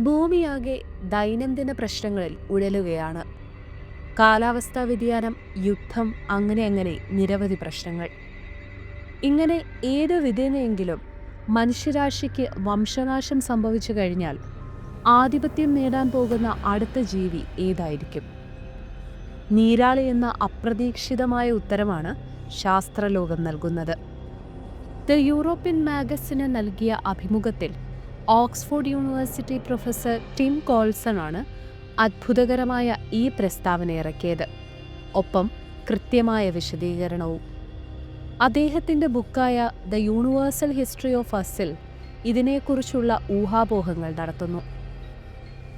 ഭൂമിയാകെ ദൈനംദിന പ്രശ്നങ്ങളിൽ ഉഴലുകയാണ്. കാലാവസ്ഥാ വ്യതിയാനം യുദ്ധം അങ്ങനെ അങ്ങനെ നിരവധി പ്രശ്നങ്ങൾ. ഇങ്ങനെ ഏത് വിധേനയെങ്കിലും മനുഷ്യരാശിക്ക് വംശനാശം സംഭവിച്ചു കഴിഞ്ഞാൽ ആധിപത്യം നേടാൻ പോകുന്ന അടുത്ത ജീവി ഏതായിരിക്കും? നീരാളി എന്ന അപ്രതീക്ഷിതമായ ഉത്തരമാണ് ശാസ്ത്രലോകം നൽകുന്നത്. ദ യൂറോപ്യൻ മാഗസിന് നൽകിയ അഭിമുഖത്തിൽ Oxford university professor Tim Coulson ആണ് അത്ഭുതകരമായ ഈ പ്രസ്താവന ഇറക്കിയത്. ഒപ്പം കൃത്യമായ വിശദീകരണവും. അദ്ദേഹത്തിന്റെ ബുക്കായ ദ യൂണിവേഴ്സൽ ഹിസ്റ്ററി ഓഫ് അസിൽ ഇതിനെക്കുറിച്ചുള്ള ഊഹാപോഹങ്ങൾ നടത്തുന്നു.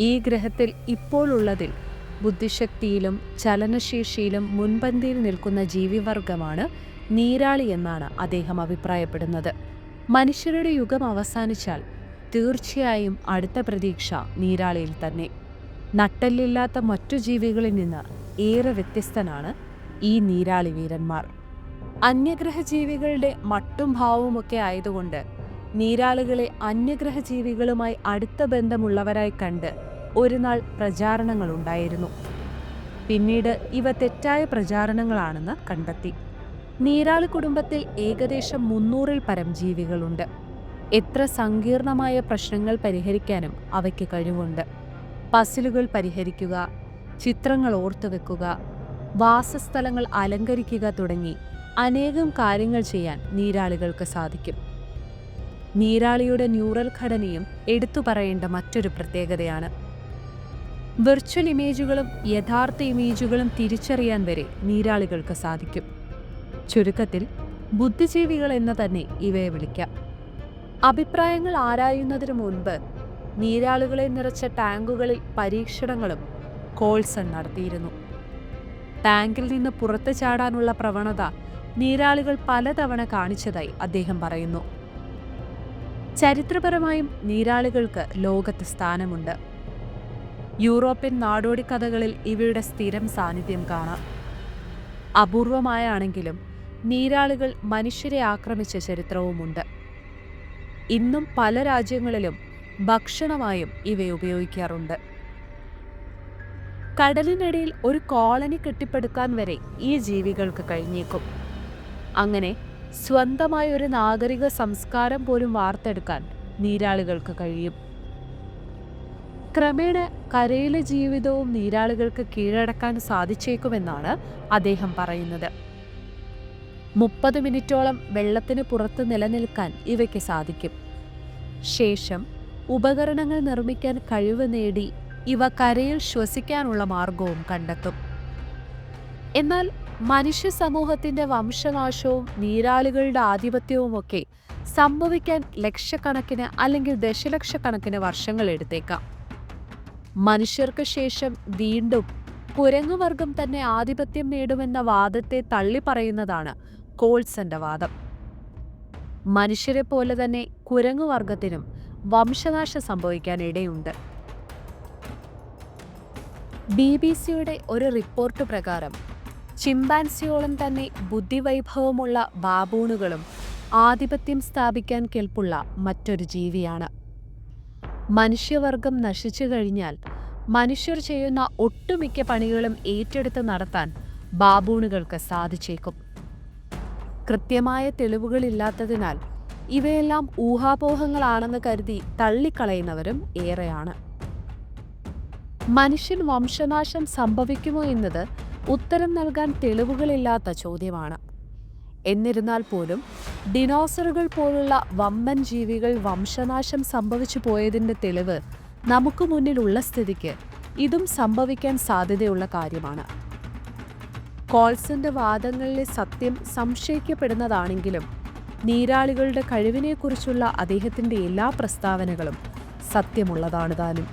ഈ ഗ്രഹത്തിൽ ഇപ്പോഴുള്ളതിൽ ബുദ്ധിശക്തിയിലും ചലനശേഷിയിലും മുൻപന്തിയിൽ നിൽക്കുന്ന ജീവിവർഗമാണ് നീരാളി എന്നാണ് അദ്ദേഹം അഭിപ്രായപ്പെടുന്നത്. മനുഷ്യരുടെ യുഗം അവസാനിച്ചാൽ തീർച്ചയായും അടുത്ത പ്രതീക്ഷ നീരാളിയിൽ തന്നെ. നട്ടല്ലില്ലാത്ത മറ്റു ജീവികളിൽ നിന്ന് ഏറെ വ്യത്യസ്തനാണ് ഈ നീരാളി വീരന്മാർ. അന്യഗ്രഹ ജീവികളുടെ മട്ടും ഭാവവുമൊക്കെ ആയതുകൊണ്ട് നീരാളികളെ അന്യഗ്രഹ ജീവികളുമായി അടുത്ത ബന്ധമുള്ളവരായി കണ്ട് ഒരു നാൾ പ്രചാരണങ്ങളുണ്ടായിരുന്നു പിന്നീട് ഇവ തെറ്റായ പ്രചാരണങ്ങളാണെന്ന് കണ്ടെത്തി. നീരാളി കുടുംബത്തിൽ ഏകദേശം മുന്നൂറിൽ പരം ജീവികളുണ്ട്. എത്ര സങ്കീർണമായ പ്രശ്നങ്ങൾ പരിഹരിക്കാനും അവയ്ക്ക് കഴിവുണ്ട്. പസിലുകൾ പരിഹരിക്കുക ചിത്രങ്ങൾ ഓർത്തുവെക്കുക വാസസ്ഥലങ്ങൾ അലങ്കരിക്കുക തുടങ്ങി അനേകം കാര്യങ്ങൾ ചെയ്യാൻ നീരാളികൾക്ക് സാധിക്കും. നീരാളിയുടെ ന്യൂറൽ ഘടനയും എടുത്തു പറയേണ്ട മറ്റൊരു പ്രത്യേകതയാണ്. വെർച്വൽ ഇമേജുകളും യഥാർത്ഥ ഇമേജുകളും തിരിച്ചറിയാൻ വരെ നീരാളികൾക്ക് സാധിക്കും. ചുരുക്കത്തിൽ ബുദ്ധിജീവികൾ എന്ന് തന്നെ ഇവയെ വിളിക്കാം. അഭിപ്രായങ്ങൾ ആരായുന്നതിനു മുൻപ് നീരാളുകളെ നിറച്ച ടാങ്കുകളിൽ പരീക്ഷണങ്ങളും കോൾസൺ നടത്തിയിരുന്നു. ടാങ്കിൽ നിന്ന് പുറത്തു ചാടാനുള്ള പ്രവണത നീരാളികൾ പലതവണ കാണിച്ചതായി അദ്ദേഹം പറയുന്നു. ചരിത്രപരമായും നീരാളികൾക്ക് ലോകത്ത് സ്ഥാനമുണ്ട്. യൂറോപ്യൻ നാടോടി കഥകളിൽ ഇവയുടെ സ്ഥിരം സാന്നിധ്യം കാണാം. അപൂർവമായാണെങ്കിലും നീരാളികൾ മനുഷ്യരെ ആക്രമിച്ച ചരിത്രവുമുണ്ട്. ഇന്നും പല രാജ്യങ്ങളിലും ഭക്ഷണമായും ഇവയെ ഉപയോഗിക്കാറുണ്ട്. കടലിനടിയിൽ ഒരു കോളനി കെട്ടിപ്പടുക്കാൻ വരെ ഈ ജീവികൾക്ക് കഴിഞ്ഞേക്കും. അങ്ങനെ സ്വന്തമായ ഒരു നാഗരിക സംസ്കാരം പോലും വാർത്തെടുക്കാൻ നീരാളികൾക്ക് കഴിയും. ക്രമേണ കരയിലെ ജീവിതവും നീരാളികൾക്ക് കീഴടക്കാൻ സാധിച്ചേക്കുമെന്നാണ് അദ്ദേഹം പറയുന്നത്. മുപ്പത് മിനിറ്റോളം വെള്ളത്തിന് പുറത്ത് നിലനിൽക്കാൻ ഇവയ്ക്ക് സാധിക്കും. ശേഷം ഉപകരണങ്ങൾ നിർമ്മിക്കാൻ കഴിവ് നേടി ഇവ കരയിൽ ശ്വസിക്കാനുള്ള മാർഗവും കണ്ടെത്തും. എന്നാൽ മനുഷ്യ സമൂഹത്തിന്റെ വംശനാശവും നീരാളികളുടെ ആധിപത്യവുമൊക്കെ സംഭവിക്കാൻ ലക്ഷക്കണക്കിന് അല്ലെങ്കിൽ ദശലക്ഷക്കണക്കിന് വർഷങ്ങൾ എടുത്തേക്കാം. മനുഷ്യർക്ക് ശേഷം വീണ്ടും കുരങ്ങുവർഗം തന്നെ ആധിപത്യം നേടുമെന്ന വാദത്തെ തള്ളിപ്പറയുന്നതാണ് കോൾസന്റെ വാദം. മനുഷ്യരെ പോലെ തന്നെ കുരങ്ങുവർഗത്തിനും വംശനാശം സംഭവിക്കാൻ ഇടയുണ്ട്. ബി ബി സിയുടെ ഒരു റിപ്പോർട്ട് പ്രകാരം ചിമ്പാൻസിയോളം തന്നെ ബുദ്ധിവൈഭവമുള്ള ബാബൂണുകളും ആധിപത്യം സ്ഥാപിക്കാൻ കെൽപ്പുള്ള മറ്റൊരു ജീവിയാണ്. മനുഷ്യവർഗം നശിച്ചു കഴിഞ്ഞാൽ മനുഷ്യർ ചെയ്യുന്ന ഒട്ടുമിക്ക പണികളും ഏറ്റെടുത്ത് നടത്താൻ ബാബൂണുകൾക്ക് സാധിച്ചേക്കും. കൃത്യമായ തെളിവുകളില്ലാത്തതിനാൽ ഇവയെല്ലാം ഊഹാപോഹങ്ങളാണെന്ന് കരുതി തള്ളിക്കളയുന്നവരും ഏറെയാണ്. മനുഷ്യൻ വംശനാശം സംഭവിക്കുമോ എന്നത് ഉത്തരം നൽകാൻ തെളിവുകളില്ലാത്ത ചോദ്യമാണ്. എന്നിരുന്നാൽ പോലും ഡിനോസറുകൾ പോലുള്ള വമ്പൻ ജീവികൾ വംശനാശം സംഭവിച്ചു പോയതിന്റെ തെളിവ് നമുക്ക് മുന്നിലുള്ള സ്ഥിതിക്ക് ഇതും സംഭവിക്കാൻ സാധ്യതയുള്ള കാര്യമാണ്. കോൾസന്റെ വാദങ്ങളിലെ സത്യം സംശയിക്കപ്പെടുന്നതാണെങ്കിലും നീരാളികളുടെ കഴിവിനെക്കുറിച്ചുള്ള അദ്ദേഹത്തിന്റെ എല്ലാ പ്രസ്താവനകളും സത്യമുള്ളതാണ് താനും.